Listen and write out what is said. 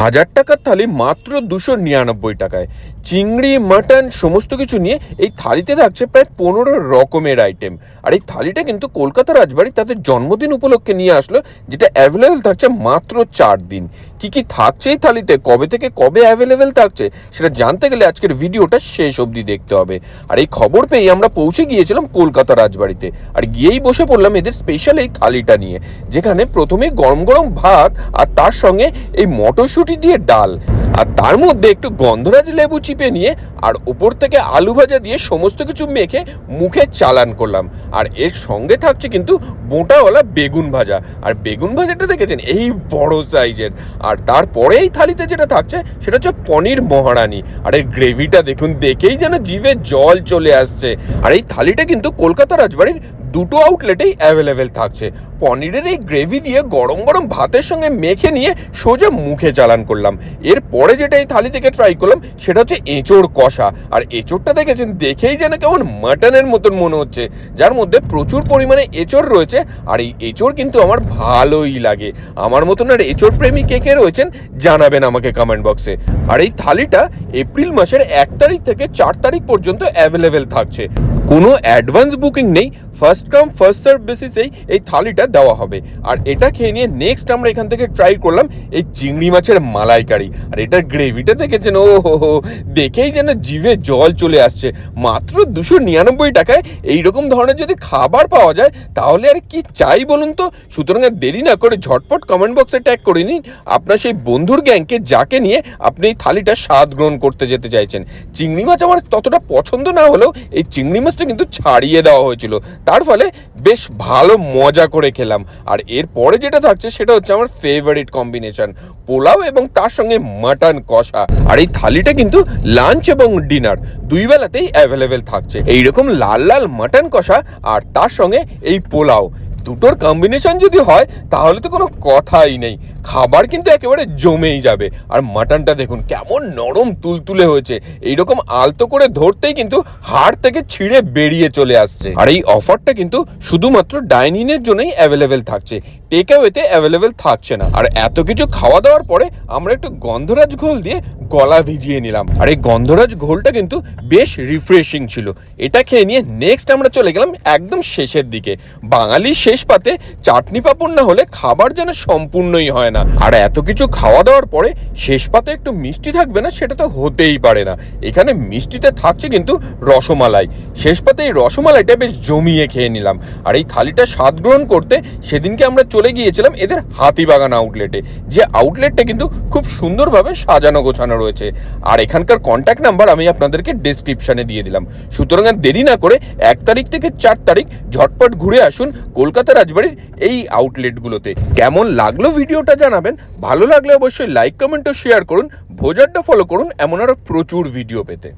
হাজার টাকার থালি মাত্র দুশো নিরানব্বই টাকায়। চিংড়ি, মাটন, সমস্ত কিছু নিয়ে এই থালিতে থাকছে প্রায় পনেরো রকমের আইটেম আর এই থালিটা কিন্তু কলকাতা রাজবাড়ি তাদের জন্মদিন উপলক্ষে নিয়ে আসলো, যেটা অ্যাভেলেবেল থাকছে মাত্র চার দিন। কি কি থাকছে এই থালিতে? কবে থেকে কবে অ্যাভেলেবেল থাকছে? সেটা জানতে গেলে আজকের ভিডিওটা শেষ অবধি দেখতে হবে। আর এই খবর পেয়ে আমরা পৌঁছে গিয়েছিলাম কলকাতা রাজবাড়িতে। আর গিয়েই বসে পড়লাম এদের স্পেশাল এই থালিটা নিয়ে, যেখানে প্রথমে গরম গরম ভাত আর তার সঙ্গে এই মটরশুঁটি দিয়ে ডাল। আর তার মধ্যে একটু গন্ধরাজ লেবু চিপে নিয়ে আর উপর থেকে আলু ভাজা দিয়ে সমস্ত কিছু মেখে মুখে চালান করলাম। আর এর সঙ্গে থাকছে কিন্তু বোঁটাওয়ালা বেগুন ভাজা। আর বেগুন ভাজাটা দেখেছেন? এই বড় সাইজের। আর তারপরে এই থালিতে যেটা থাকছে, সেটা হচ্ছে পনির মহারানি। আর এর গ্রেভিটা দেখুন, দেখেই যেন জিভে জল চলে আসছে। আর এই থালিটা কিন্তু কলকাতা রাজবাড়ির দুটো আউটলেটেই অ্যাভেলেবেল থাকছে। পনিরের এই গ্রেভি দিয়ে গরম গরম ভাতের সঙ্গে মেখে নিয়ে সোজা মুখে চালান করলাম। এরপরে যেটা এই থালি থেকে ট্রাই করলাম, সেটা হচ্ছে এঁচোড় কষা। আর এঁচোড়টা দেখেছেন? দেখেই যেন কেমন মাটনের মতন মনে হচ্ছে। যার মধ্যে প্রচুর পরিমাণে এঁচোড় রয়েছে, আর এই এঁচোড় কিন্তু আমার ভালোই লাগে। আমার মতন আর এঁচোড় প্রেমী কে কে রয়েছেন, জানাবেন আমাকে কমেন্ট বক্সে আর এই থালিটা এপ্রিল মাসের এক তারিখ থেকে চার তারিখ পর্যন্ত অ্যাভেলেবেল থাকছে। কোনো অ্যাডভান্স বুকিং নেই। ফার্স্ট কাম ফার্স্ট সার্ভ বেসিসেই এই থালিটা দেওয়া হবে। আর এটা খেয়ে নিয়ে নেক্সট আমরা এখান থেকে ট্রাই করলাম এই চিংড়ি মাছের মালাইকারি। আর এটার গ্রেভিটা দেখেছেন? ও হো দেখেই যেন জিভে জল চলে আসছে। মাত্র দুশো নিরানব্বই টাকায় এইরকম ধরনের যদি খাবার পাওয়া যায়, তাহলে আর কি চাই বলুন তো? সুতরাং আর দেরি না করে ঝটপট কমেন্ট বক্সে ট্যাগ করে নিন। আপনার সেই বন্ধুর গ্যাংকে, যাকে নিয়ে আপনি এই থালিটা স্বাদ গ্রহণ করতে যেতে চাইছেন। চিংড়ি মাছ আমার ততটা পছন্দ না হলেও এই চিংড়ি মাছটা কিন্তু ছাড়িয়ে দেওয়া হয়েছিল। তার ফলে বেশ ভালো মজা করে খেলাম। আর এরপরে যেটা থাকছে সেটা হচ্ছে আমার ফেভারিট কম্বিনেশন পোলাও এবং তার সঙ্গে মাটন কষা। আর এই থালিটা কিন্তু লাঞ্চ এবং ডিনার দুই বেলাতেই অ্যাভেলেবেল থাকছে। এইরকম লাল লাল মাটন কষা আর তার সঙ্গে এই পোলাও। দুটোর কম্বিনেশন যদি হয়, তাহলে তো কোনো কথাই নেই। খাবার কিন্তু একেবারে জমেই যাবে। আর মাটনটা দেখুন, কেমন নরম তুলতুলে হয়েছে। এইরকম আলতো করে ধরতেই কিন্তু হাড় থেকে ছিঁড়ে বেরিয়ে চলে আসছে। আর এই অফারটা কিন্তু শুধুমাত্র ডাইনিংয়ের জন্যই অ্যাভেলেবেল থাকছে। টেক অ্যাওয়েতে অ্যাভেলেবেল থাকছে না। আর এত কিছু খাওয়া দাওয়ার পরে আমরা একটু গন্ধরাজ ঘোল দিয়ে গলা ভিজিয়ে নিলাম। আর এই গন্ধরাজ ঘোলটা কিন্তু বেশ রিফ্রেশিং ছিল। এটা খেয়ে নিয়ে নেক্সট আমরা চলে গেলাম একদম শেষের দিকে। বাঙালির শেষ পাতে চাটনি পাপড় না হলে খাবার যেন সম্পূর্ণই হয় না। আর এত কিছু খাওয়া দাওয়ার পরে শেষ পাতে একটু মিষ্টি থাকবে না, সেটা তো হতেই পারে না। এখানে মিষ্টিতে থাকছে কিন্তু রসমালাই। শেষ পাতে এই রসমালাইটা বেশ জমিয়ে খেয়ে নিলাম। আর এই থালিটা স্বাদ গ্রহণ করতে সেদিনকে আমরা চলে গিয়েছিলাম এদের হাতিবাগান আউটলেটে যে আউটলেটটা কিন্তু খুব সুন্দরভাবে সাজানো গোছানো রয়েছে। আর এখানকার কন্ট্যাক্ট নাম্বার আমি আপনাদেরকে ডিসক্রিপশানে দিয়ে দিলাম। সুতরাং আর দেরি না করে এক তারিখ থেকে চার তারিখ ঝটপট ঘুরে আসুন কলকাতা রাজবাড়ির এই আউটলেটগুলোতে কেমন লাগল ভিডিওটা জানাবেন? ভালো লাগলে অবশ্যই লাইক কমেন্ট ও শেয়ার করুন। ভোজারটা ফলো করুন। এমন আরও প্রচুর ভিডিও পেতে।